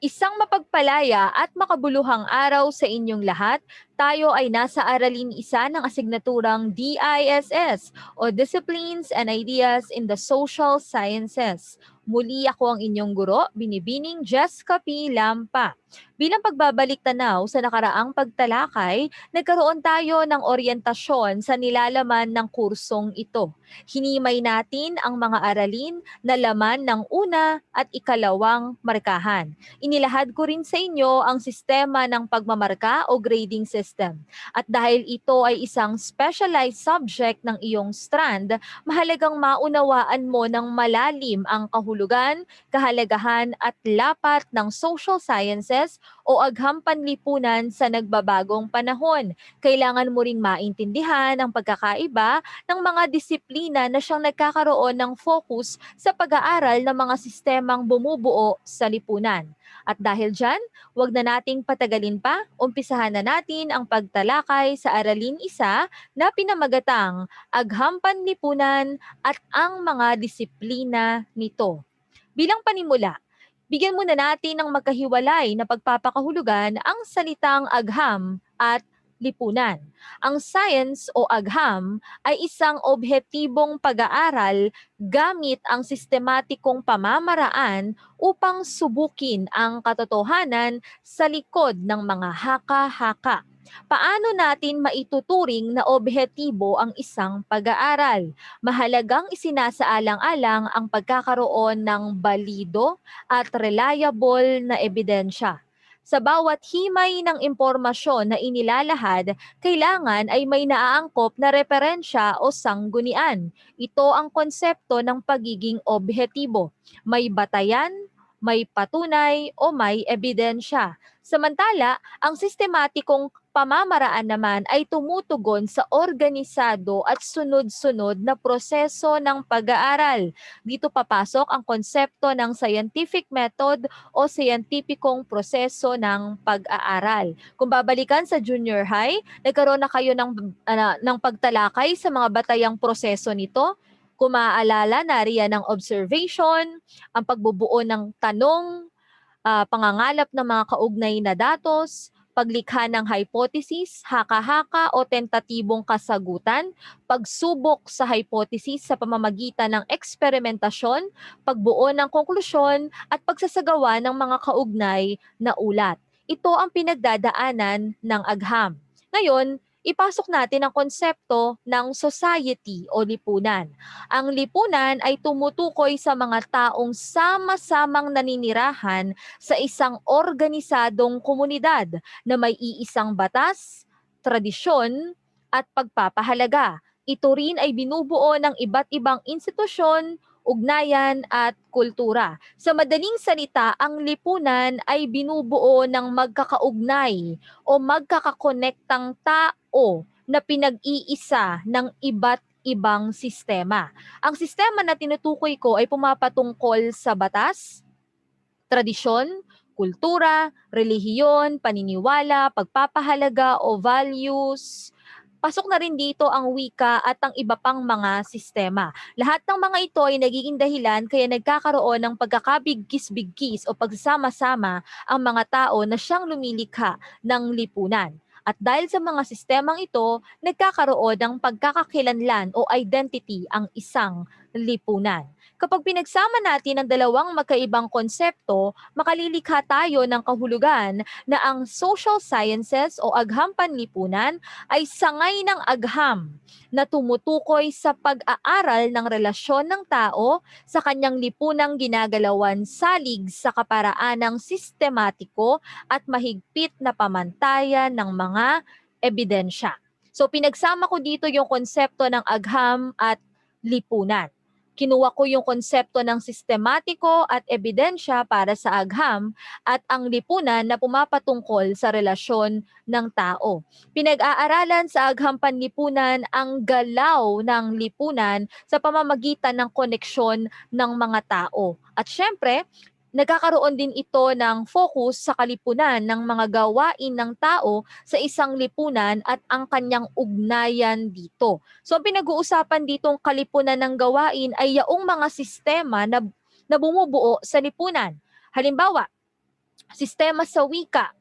Isang mapagpalaya at makabuluhang araw sa inyong lahat. Tayo ay nasa aralin isa ng asignaturang DISS o Disciplines and Ideas in the Social Sciences. Muli ako ang inyong guro, Binibining Jessica P. Lampa. Bilang pagbabalik tanaw sa nakaraang pagtalakay, nagkaroon tayo ng oryentasyon sa nilalaman ng kursong ito. Hinimay natin ang mga aralin na laman ng una at ikalawang markahan. Inilahad ko rin sa inyo ang sistema ng pagmamarka o grading system. At dahil ito ay isang specialized subject ng iyong strand, mahalagang maunawaan mo ng malalim ang kahulugan, kahalagahan at lapat ng social sciences o agham panlipunan sa nagbabagong panahon. Kailangan mo ring maintindihan ang pagkakaiba ng mga disiplina na siyang nagkakaroon ng focus sa pag-aaral ng mga sistemang bumubuo sa lipunan. At dahil dyan, wag na nating patagalin pa, umpisahan na natin ang pagtalakay sa aralin isa na pinamagatang agham panlipunan at ang mga disiplina nito. Bilang panimula, bigyan muna natin ng magkahiwalay na pagpapakahulugan ang salitang agham at lipunan. Ang science o agham ay isang objetibong pag-aaral gamit ang sistematikong pamamaraan upang subukin ang katotohanan sa likod ng mga haka-haka. Paano natin maituturing na objetibo ang isang pag-aaral? Mahalagang isinasaalang-alang ang pagkakaroon ng balido at reliable na ebidensya. Sa bawat himay ng impormasyon na inilalahad, kailangan ay may naaangkop na referensya o sanggunian. Ito ang konsepto ng pagiging objetibo. May batayan, may patunay o may ebidensya. Samantala, ang sistematikong pamamaraan naman ay tumutugon sa organisado at sunod-sunod na proseso ng pag-aaral. Dito papasok ang konsepto ng scientific method o scientifikong proseso ng pag-aaral. Kung babalikan sa junior high, nagkaroon na kayo ng, uh, ng pagtalakay sa mga batayang proseso nito. Kung maaalala, nariyan ang observation, ang pagbubuo ng tanong, uh, pangangalap ng mga kaugnay na datos, paglikha ng hypothesis, haka-haka o tentatibong kasagutan, pagsubok sa hypothesis sa pamamagitan ng eksperimentasyon, pagbuo ng konklusyon at pagsasagawa ng mga kaugnay na ulat. Ito ang pinagdadaanan ng agham. Ngayon, ipasok natin ang konsepto ng society o lipunan. Ang lipunan ay tumutukoy sa mga taong sama-samang naninirahan sa isang organisadong komunidad na may iisang batas, tradisyon, at pagpapahalaga. Ito rin ay binubuo ng iba't ibang institusyon, ugnayan at kultura. Sa madaling salita, ang lipunan ay binubuo ng magkakaugnay o magkakakonektang tao na pinag-iisa ng iba't ibang sistema. Ang sistema na tinutukoy ko ay pumapatungkol sa batas, tradisyon, kultura, relihiyon, paniniwala, pagpapahalaga o values, pasok na rin dito ang wika at ang iba pang mga sistema. Lahat ng mga ito ay nagiging dahilan kaya nagkakaroon ng pagkakabigkis-bigkis o pagsasama-sama ang mga tao na siyang lumilikha ng lipunan. At dahil sa mga sistemang ito, nagkakaroon ng pagkakakilanlan o identity ang isang lipunan. Kapag pinagsama natin ang dalawang magkaibang konsepto, makalilikha tayo ng kahulugan na ang social sciences o agham panlipunan ay sangay ng agham na tumutukoy sa pag-aaral ng relasyon ng tao sa kanyang lipunang ginagalawan salig sa kaparaanang sistematiko at mahigpit na pamantayan ng mga ebidensya. So pinagsama ko dito yung konsepto ng agham at lipunan kinuha ko yung konsepto ng sistematiko at ebidensya para sa agham at ang lipunan na pumapatungkol sa relasyon ng tao. Pinag-aaralan sa agham panlipunan ang galaw ng lipunan sa pamamagitan ng koneksyon ng mga tao. At syempre, nagkakaroon din ito ng focus sa kalipunan ng mga gawain ng tao sa isang lipunan at ang kanyang ugnayan dito. So ang pinag-uusapan ditong kalipunan ng gawain ay yaong mga sistema na, na bumubuo sa lipunan. Halimbawa, sistema sa wika,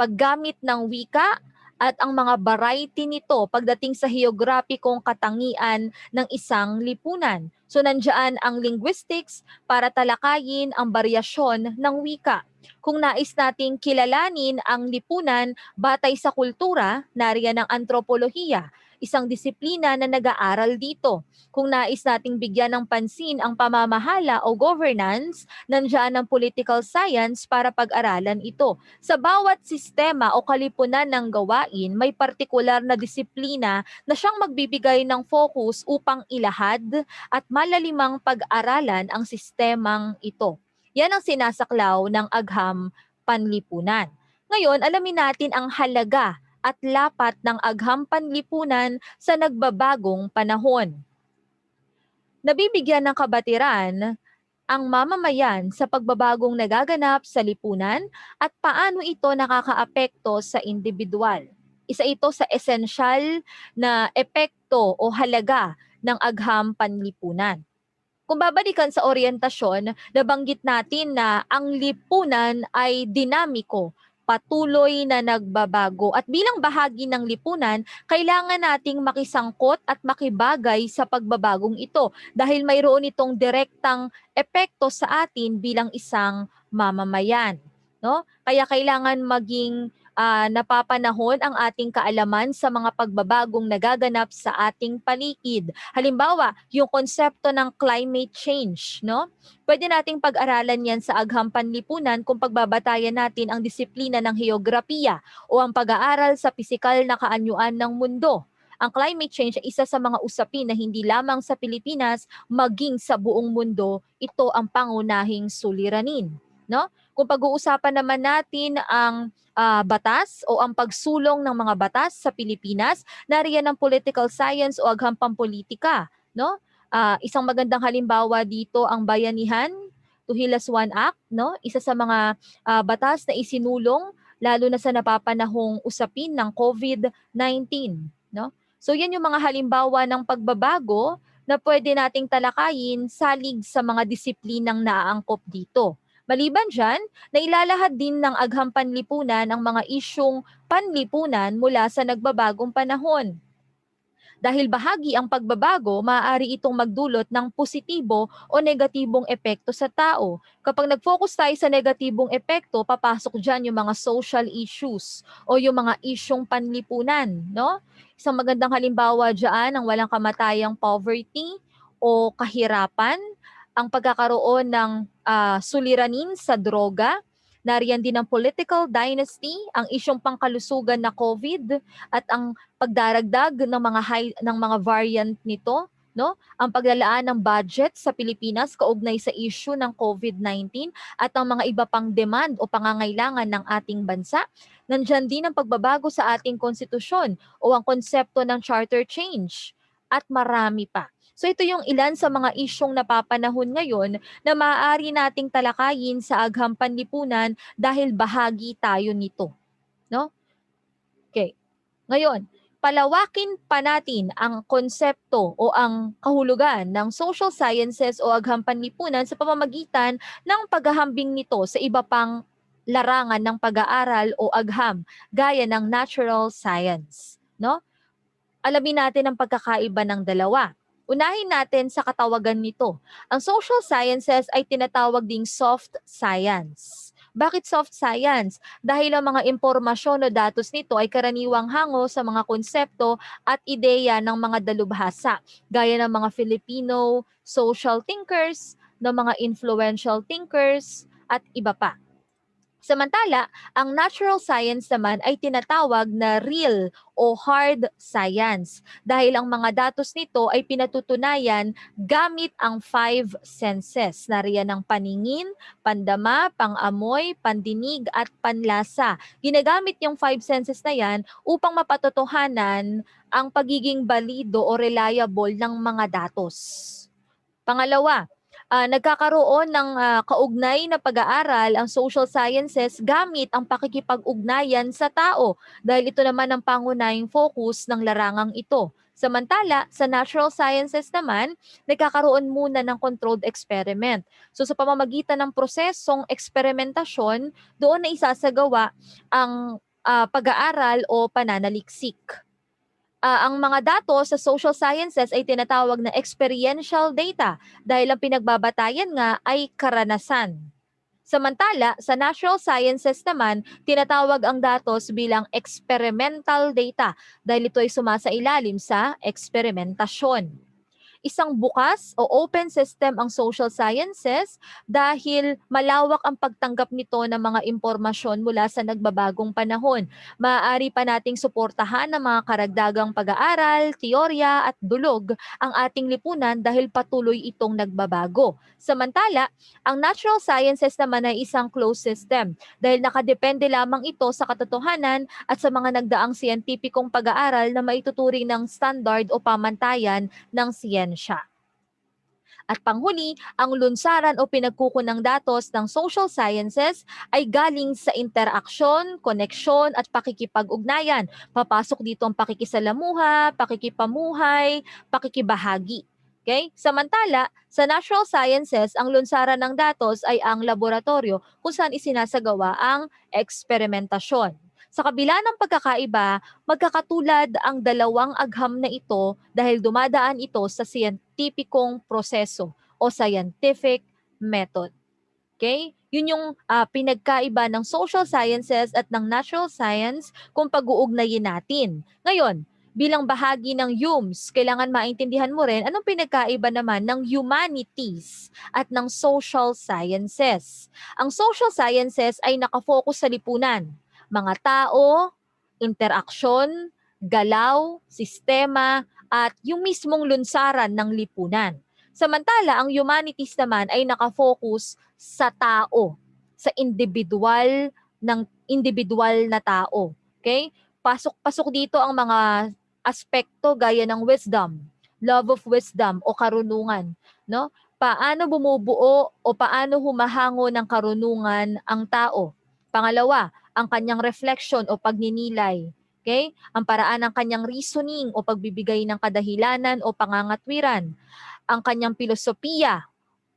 paggamit ng wika at ang mga variety nito pagdating sa geograpikong katangian ng isang lipunan. So nandiyan ang linguistics para talakayin ang baryasyon ng wika. Kung nais nating kilalanin ang lipunan batay sa kultura, nariyan ang antropolohiya, isang disiplina na nag-aaral dito. Kung nais nating bigyan ng pansin ang pamamahala o governance, nandiyan ang political science para pag-aralan ito. Sa bawat sistema o kalipunan ng gawain, may partikular na disiplina na siyang magbibigay ng focus upang ilahad at malalimang pag-aralan ang sistemang ito. Yan ang sinasaklaw ng agham panlipunan. Ngayon, alamin natin ang halaga at lapat ng agham panlipunan sa nagbabagong panahon. Nabibigyan ng kabatiran ang mamamayan sa pagbabagong nagaganap sa lipunan at paano ito nakakaapekto sa individual. Isa ito sa esensyal na epekto o halaga ng agham panlipunan. Kung babalikan sa orientasyon, nabanggit natin na ang lipunan ay dinamiko, patuloy na nagbabago. At bilang bahagi ng lipunan, kailangan nating makisangkot at makibagay sa pagbabagong ito dahil mayroon itong direktang epekto sa atin bilang isang mamamayan. No? Kaya kailangan maging uh, napapanahon ang ating kaalaman sa mga pagbabagong nagaganap sa ating paligid. Halimbawa, yung konsepto ng climate change, no? Pwede nating pag-aralan yan sa agham panlipunan kung pagbabatayan natin ang disiplina ng heograpiya o ang pag-aaral sa pisikal na kaanyuan ng mundo. Ang climate change ay isa sa mga usapin na hindi lamang sa Pilipinas maging sa buong mundo, ito ang pangunahing suliranin, no? Kung pag-uusapan naman natin ang uh, batas o ang pagsulong ng mga batas sa Pilipinas, nariyan ang political science o agham pampolitika, no? Uh, isang magandang halimbawa dito ang Bayanihan to Hilas One Act, no? Isa sa mga uh, batas na isinulong lalo na sa napapanahong usapin ng COVID-19, no? So yan yung mga halimbawa ng pagbabago na pwede nating talakayin salig sa mga disiplinang naaangkop dito. Maliban dyan, nailalahad din ng agham panlipunan ang mga isyong panlipunan mula sa nagbabagong panahon. Dahil bahagi ang pagbabago, maaari itong magdulot ng positibo o negatibong epekto sa tao. Kapag nag-focus tayo sa negatibong epekto, papasok dyan yung mga social issues o yung mga isyong panlipunan. No? Isang magandang halimbawa dyan ang walang kamatayang poverty o kahirapan, ang pagkakaroon ng uh, suliranin sa droga, nariyan din ang political dynasty, ang isyong pangkalusugan na COVID at ang pagdaragdag ng mga high, ng mga variant nito, no? Ang paglalaan ng budget sa Pilipinas kaugnay sa issue ng COVID-19 at ang mga iba pang demand o pangangailangan ng ating bansa. Nandiyan din ang pagbabago sa ating konstitusyon o ang konsepto ng charter change at marami pa. So ito yung ilan sa mga isyong napapanahon ngayon na maaari nating talakayin sa agham panlipunan dahil bahagi tayo nito. No? Okay. Ngayon, palawakin pa natin ang konsepto o ang kahulugan ng social sciences o agham panlipunan sa pamamagitan ng paghahambing nito sa iba pang larangan ng pag-aaral o agham gaya ng natural science, no? Alamin natin ang pagkakaiba ng dalawa. Unahin natin sa katawagan nito. Ang social sciences ay tinatawag ding soft science. Bakit soft science? Dahil ang mga impormasyon o datos nito ay karaniwang hango sa mga konsepto at ideya ng mga dalubhasa, gaya ng mga Filipino social thinkers, ng mga influential thinkers, at iba pa. Samantala, ang natural science naman ay tinatawag na real o hard science dahil ang mga datos nito ay pinatutunayan gamit ang five senses. Nariyan ang paningin, pandama, pangamoy, pandinig at panlasa. Ginagamit yung five senses na yan upang mapatotohanan ang pagiging balido o reliable ng mga datos. Pangalawa, ah, nagkakaroon ng ah, kaugnay na pag-aaral ang social sciences gamit ang pakikipag-ugnayan sa tao dahil ito naman ang pangunahing focus ng larangang ito. Samantala, sa natural sciences naman, nagkakaroon muna ng controlled experiment. So sa pamamagitan ng prosesong eksperimentasyon, doon na isasagawa ang ah, pag-aaral o pananaliksik. Ah, ang mga datos sa social sciences ay tinatawag na experiential data dahil ang pinagbabatayan nga ay karanasan. Samantala, sa natural sciences naman, tinatawag ang datos bilang experimental data dahil ito ay sumasailalim sa eksperimentasyon. Isang bukas o open system ang social sciences dahil malawak ang pagtanggap nito ng mga impormasyon mula sa nagbabagong panahon. Maaari pa nating suportahan ng mga karagdagang pag-aaral, teorya at dulog ang ating lipunan dahil patuloy itong nagbabago. Samantala, ang natural sciences naman ay isang closed system dahil nakadepende lamang ito sa katotohanan at sa mga nagdaang siyentipikong pag-aaral na maituturing ng standard o pamantayan ng siyensya. At panghuli, ang lunsaran o pinagkukunang datos ng social sciences ay galing sa interaksyon, koneksyon at pakikipag-ugnayan. Papasok dito ang pakikisalamuha, pakikipamuhay, pakikibahagi. Okay? Samantala, sa natural sciences, ang lunsaran ng datos ay ang laboratorio kung saan isinasagawa ang eksperimentasyon. Sa kabila ng pagkakaiba, magkakatulad ang dalawang agham na ito dahil dumadaan ito sa scientificong proseso o scientific method. Okay? Yun yung ah, pinagkaiba ng social sciences at ng natural science kung pag-uugnayin natin. Ngayon, bilang bahagi ng HUMS, kailangan maintindihan mo rin anong pinagkaiba naman ng humanities at ng social sciences. Ang social sciences ay nakafocus sa lipunan, mga tao, interaksyon, galaw, sistema, at yung mismong lunsaran ng lipunan. Samantala, ang humanities naman ay nakafocus sa tao, sa individual ng individual na tao. Okay? Pasok-pasok dito ang mga aspekto gaya ng wisdom, love of wisdom o karunungan, no? Paano bumubuo o paano humahango ng karunungan ang tao? Pangalawa, ang kanyang reflection o pagninilay. Okay? Ang paraan ng kanyang reasoning o pagbibigay ng kadahilanan o pangangatwiran. Ang kanyang filosofiya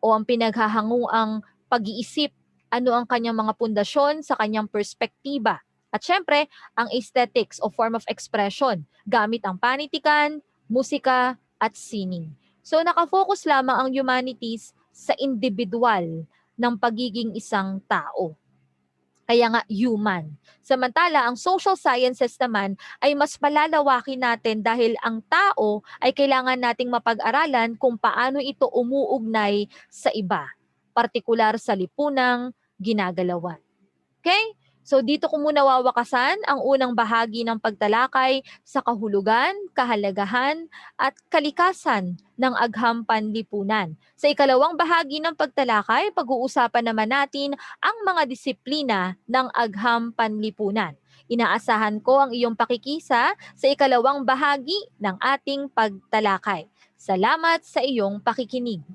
o ang pinaghahanguang pag-iisip. Ano ang kanyang mga pundasyon sa kanyang perspektiba. At syempre, ang aesthetics o form of expression gamit ang panitikan, musika, at sining. So nakafocus lamang ang humanities sa individual ng pagiging isang tao. Kaya nga human. Samantala, ang social sciences naman ay mas malalawakin natin dahil ang tao ay kailangan nating mapag-aralan kung paano ito umuugnay sa iba, partikular sa lipunang ginagalawan. Okay? So dito ko muna wawakasan ang unang bahagi ng pagtalakay sa kahulugan, kahalagahan, at kalikasan ng agham panlipunan. Sa ikalawang bahagi ng pagtalakay, pag-uusapan naman natin ang mga disiplina ng agham panlipunan. Inaasahan ko ang iyong pakikisa sa ikalawang bahagi ng ating pagtalakay. Salamat sa iyong pakikinig.